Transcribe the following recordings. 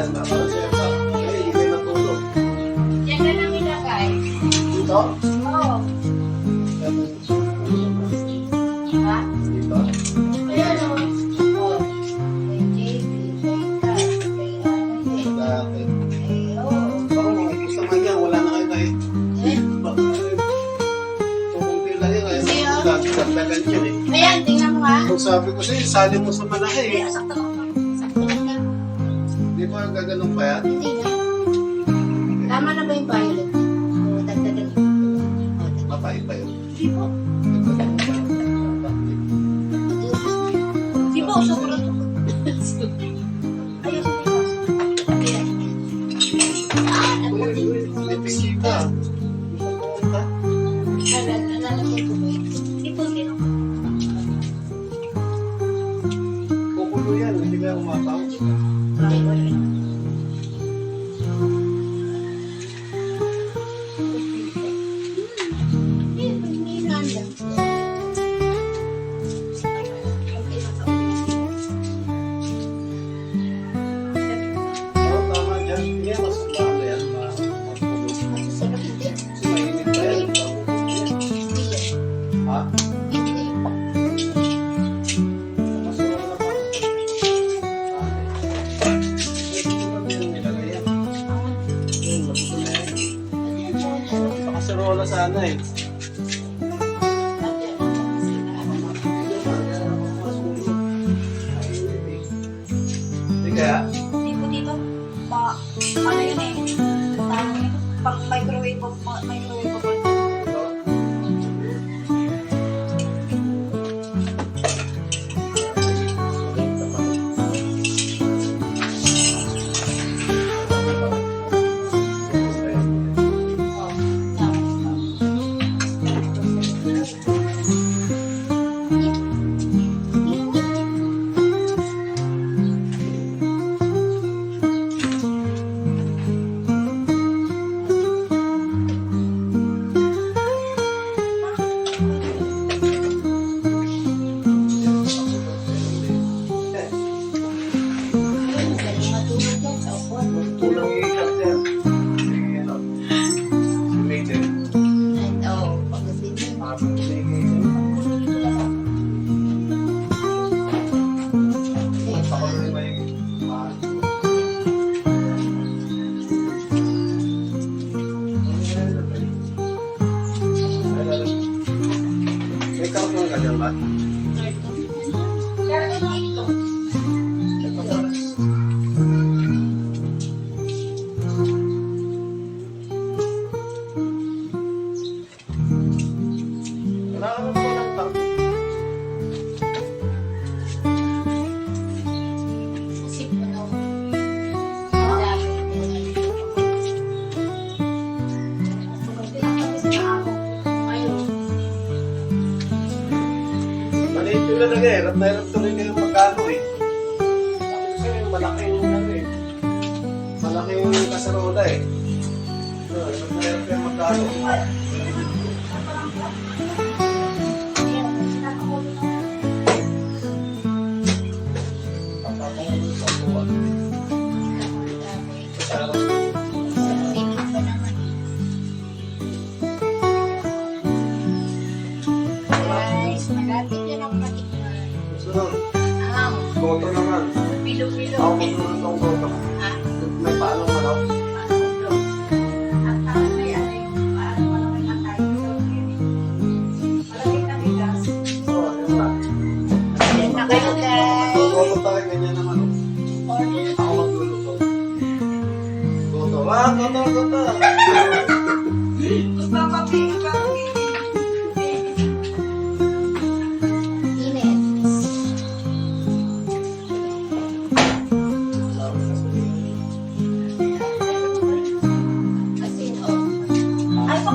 yan. Parang sila pa. Hindi kayo matulog. Yan na lang ilagay. Dito? Oo. Diba? Diba? Ayan o. Ayan, tingnan mo ha. Kung sabi ko sa'yo, sali mo sa malaki. Ay, asaktan ako. Di ba gaganong pa yan? Hindi na. Tama na ba yung violet? Oo, dagdagan mo. Mapait pa yun. Hindi po. May karton ka dyan Yung lalagay. Hirap na hirap tuloy kayo magkano eh. Sabi ko sa'yo, malaking ano eh. Malaking kasarola eh. Hirap na hirap kayo magkano.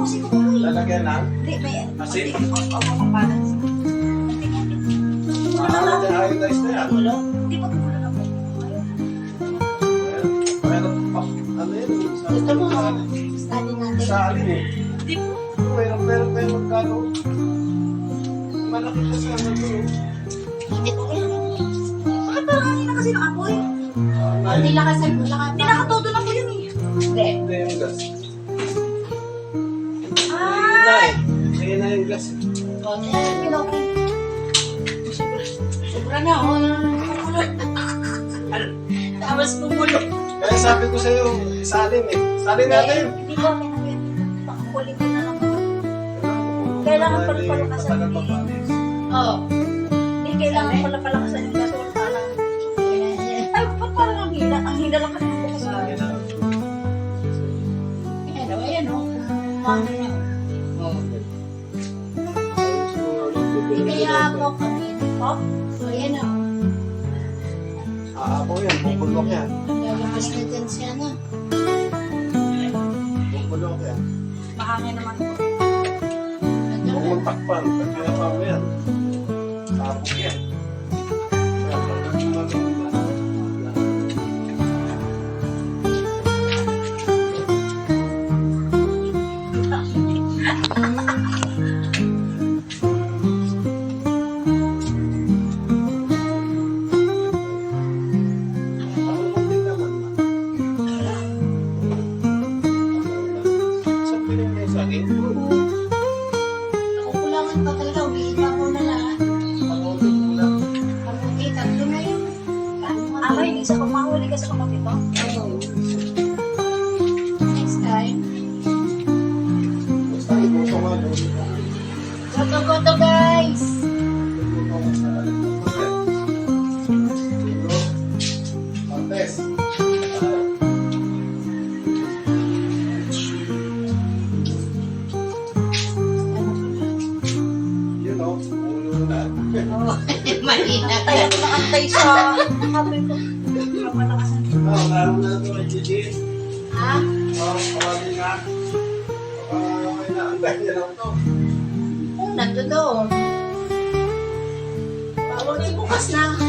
Ko po eh. Lalagyan lang. Hindi, may... Asin? Opo, pang balance. Ah, dyan iodized na yan. Ulo. Hindi po tumulo na po. Meron pa. Ano yun? Gusto mo, study natin. Alin eh. Hindi po. Meron, meron kayo magkano. Malaki pa sa ano to. Init ko yan. Bakit parang hindi na kasi nakapoy? Ah, Hindi kasi, lang Hindi nakatodo na po yun eh. Hindi. Hindi yung gas. Na eh. Ayun na yung. Oh, Pinokin. Sobra na, oh. Pumulot. Tapos pumulot. Kaya sabi ko sa'yo, salin eh. Salin natin. Hindi ko pinawin. Pakuli ko na lang. Kailangan pala palakasan Matagal ni- pa palis. Oh. Hindi kailangan pala palakasan yung gasol para. Ay, ba't parang ang hina? Ang hina lang kasi na. Na. Ayan, ayan. Mami na. Hindi kaya ako kami. Oh, Oh, ayan, oh. Aapaw yan, bubulok yan. Lalakas na dyan siya na. Bubulok yan. mahangin naman po. Bumuntakpan, pag ka. Tayo ko nakantay sa habi ko. Ah, lalo na ito kay Gigi. Ha? Ah, parami na. Ah, na. Ang dahil niya lang to. Doon. Bawal na bukas na.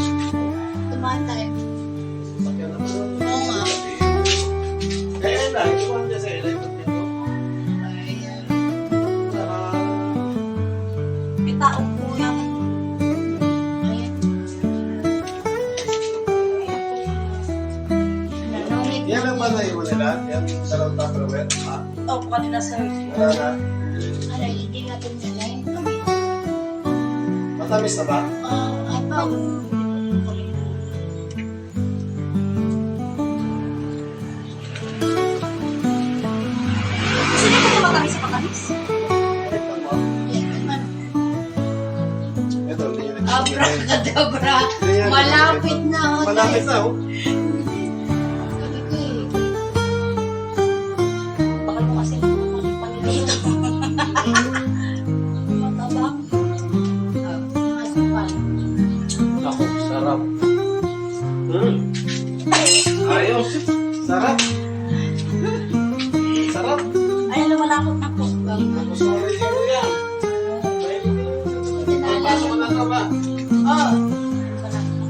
Tumatay. Na. Oo nga. Kaya na, ito niya sa electric nito. Ayan. May taong po yan. Ang ba na iwan nila? Yan, dalawang tupperware. Ah, Oh, kanina sa wala na. Matamis na ba? Ah, apaw. Sino ko yung matamis sa matamis? Ito naman. Abracadabra. Malapit na. oh, Malapit na, oh. Talaga eh. Baka mo kasi dito. Na po. Ako, sorry. Papasok ko na ka ba?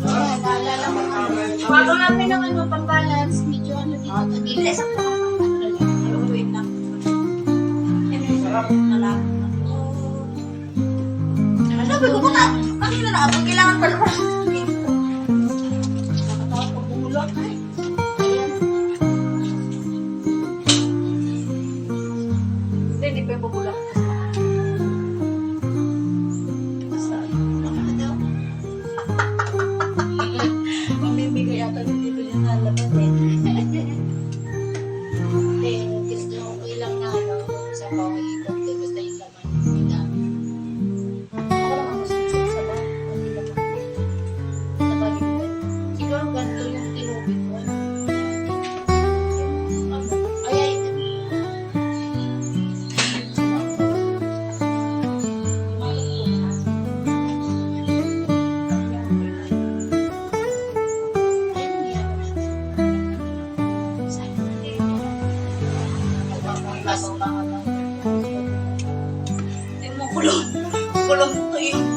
Ayan, naalala mo. Tama-tama Bago namin ng ano, pang-balance, medyo ano dito. Hindi, sa po. Iuwi na. Sarap. Nalapot na po. Sabi ko, baka kanina na ako, kailangan pala pala. Hindi mo kulong. Kulong to yung...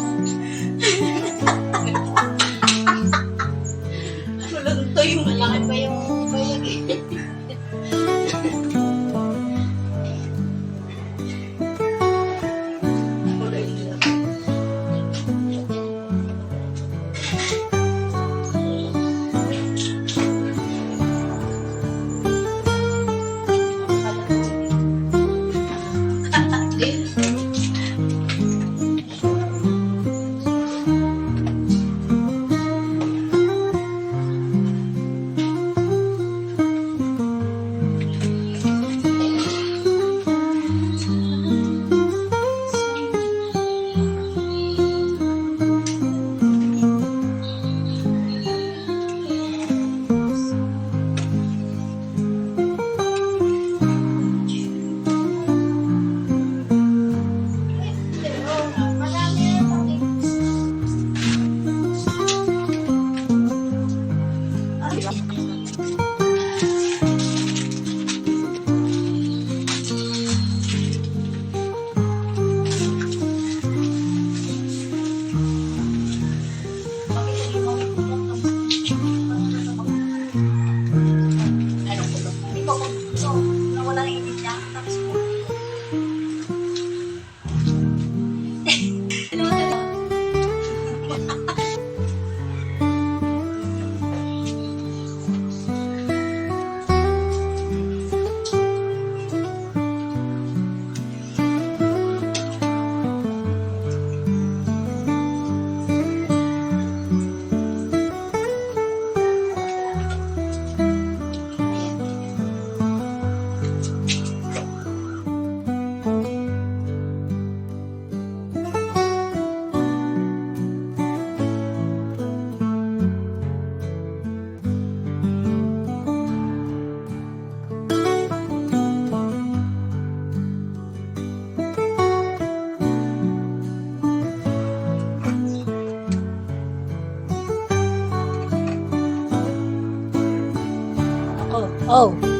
Oh.